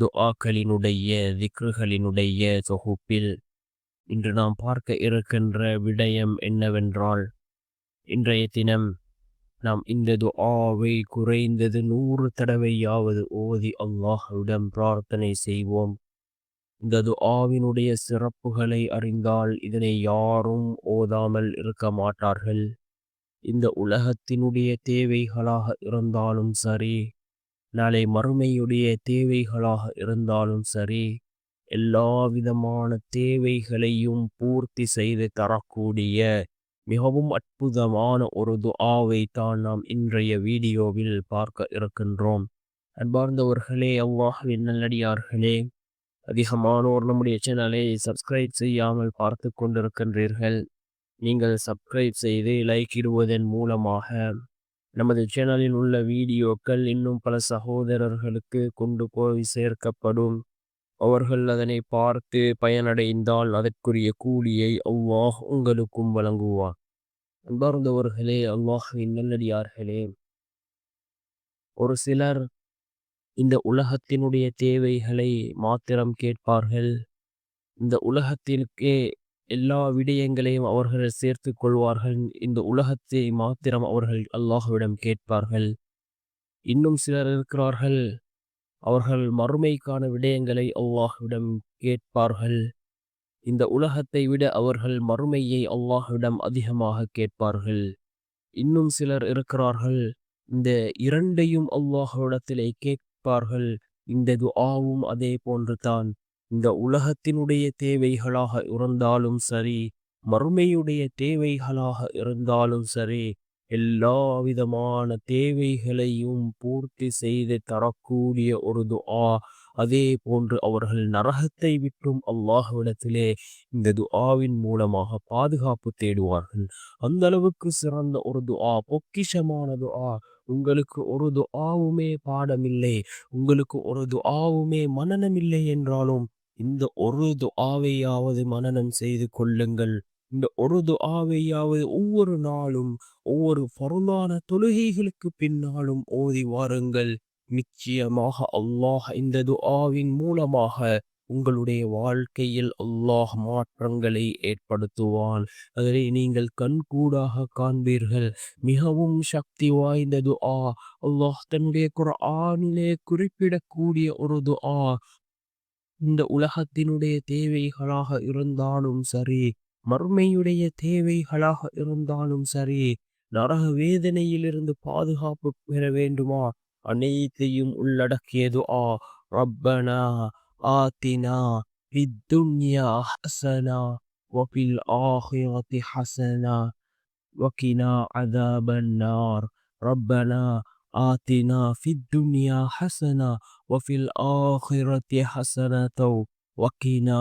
துஆக்களினுடைய திக்ருகளினுடைய தொகுப்பில் இன்று நாம் பார்க்க இருக்கின்ற விடயம் என்னவென்றால் இன்றைய தினம் நாம் இந்த துஆவை குறைந்தது நூறு தடவையாவது ஓதி அல்லாஹுடன் பிரார்த்தனை செய்வோம். இந்த துஆவினுடைய சிறப்புகளை அறிந்தால் இதனை யாரும் ஓதாமல் இருக்க மாட்டார்கள். இந்த உலகத்தினுடைய தேவைகளாக இருந்தாலும் சரி நாளை மறுமையுடைய தேவைகளாக இருந்தாலும் சரி எல்லா விதமான தேவைகளையும் பூர்த்தி செய்து தரக்கூடிய மிகவும் அற்புதமான ஒரு துஆவை தான் நாம் இன்றைய வீடியோவில் பார்க்க இருக்கின்றோம். அன்பார்ந்தவர்களே அல்லாஹ்வின் நல்லடியார்களே அதிகமானோர் நம்முடைய சேனலை சப்ஸ்கிரைப் செய்யாமல் பார்த்து கொண்டிருக்கின்றீர்கள். நீங்கள் சப்ஸ்கிரைப் செய்து லைக் இடுவதன் மூலமாக நமது சேனலில் உள்ள வீடியோக்கள் இன்னும் பல சகோதரர்களுக்கு கொண்டு போய் சேர்க்கப்படும். அவர்கள் அதனை பார்த்து பயனடைந்தால் அதற்குரிய கூலியை அவ்வாஹ் உங்களுக்கும் வழங்குவார் அன்பார்ந்தவர்களே அல்லாஹின் நல்லடியார்களே ஒரு சிலர் இந்த உலகத்தினுடைய தேவைகளை மாத்திரம் கேட்பார்கள். இந்த உலகத்திற்கே எல்லா விடயங்களையும் அவர்கள் சேர்த்து கொள்வார்கள். இந்த உலகத்தை மாத்திரம் அவர்கள் அல்லாஹுவிடம் கேட்பார்கள். இன்னும் சிலர் இருக்கிறார்கள். அவர்கள் மறுமைக்கான விடயங்களை அல்லாஹுவிடம் கேட்பார்கள். இந்த உலகத்தை விட அவர்கள் மறுமையை அல்லாஹுவிடம் அதிகமாக கேட்பார்கள். இன்னும் சிலர் இருக்கிறார்கள். இந்த இரண்டையும் அல்லாஹுவிடத்திலே கேட்பார்கள். இந்த துஆவும் அதே போன்று தான் இந்த உலகத்தினுடைய தேவைகளாக இருந்தாலும் சரி மறுமையுடைய தேவைகளாக இருந்தாலும் சரி எல்லா விதமான தேவைகளையும் பூர்த்தி செய்து தரக்கூடிய ஒரு துஆ அதே போன்று அவர்கள் நரகத்தை விட்டும் அல்லாஹ்விடத்திலே இந்த துஆவின் மூலமாக பாதுகாப்பு தேடுவார்கள். அந்த அளவுக்கு சிறந்த ஒரு துஆ பொக்கிஷமான துஆ. உங்களுக்கு ஒரு துஆவுமே பாடமில்லை உங்களுக்கு ஒரு துஆவுமே மனநமில்லை என்றாலும் இந்த ஒரு துஆவையாவது மனனம் செய்து கொள்ளுங்கள். இந்த ஒரு துஆவையாவது ஒவ்வொரு நாளும் ஒவ்வொரு பொருளான தொழுகைகளுக்கு பின்னாலும் ஓதி வாருங்கள். நிச்சயமாக அல்லாஹ் இந்த துஆவின் மூலமாக உங்களுடைய வாழ்க்கையில் அல்லாஹ் மாற்றங்களை ஏற்படுத்துவான். அதனை நீங்கள் கண்கூடாக காண்பீர்கள். மிகவும் சக்தி வாய்ந்த துஆ. அல்லாஹ் தன்னுடைய குர்ஆனிலே குறிப்பிடக்கூடிய ஒரு துஆ. இந்த உலகத்தினுடைய தேவைகளாக இருந்தாலும் சரி மறுமையுடைய தேவைகளாக இருந்தாலும் சரி நரக வேதனையிலிருந்து பாதுகாப்பு பெற வேண்டுமா? அனைத்தையும் உள்ளடக்கியது ஆ. ரப்பனா ஆத்தினா பித்துன்யா ஹசனா வபில் ஆஹிரத்தி ஹசனா வக்கினா அதாபன்னார். ரப்பனா آتنا ஆத்தினா الدنيا ஹசனா வஃபில் الآخرة حسنة வக்கீனா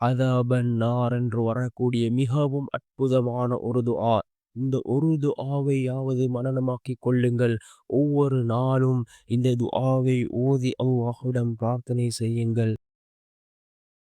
அதாபன் நார் என்று வரக்கூடிய மிகவும் அற்புதமான ஒரு துஆ. இந்த ஒரு துஆவையாவது மனநமாக்கி கொள்ளுங்கள். ஒவ்வொரு நாளும் இந்த துஆவை ஓதி அல்லாஹுடன் பிரார்த்தனை செய்யுங்கள்.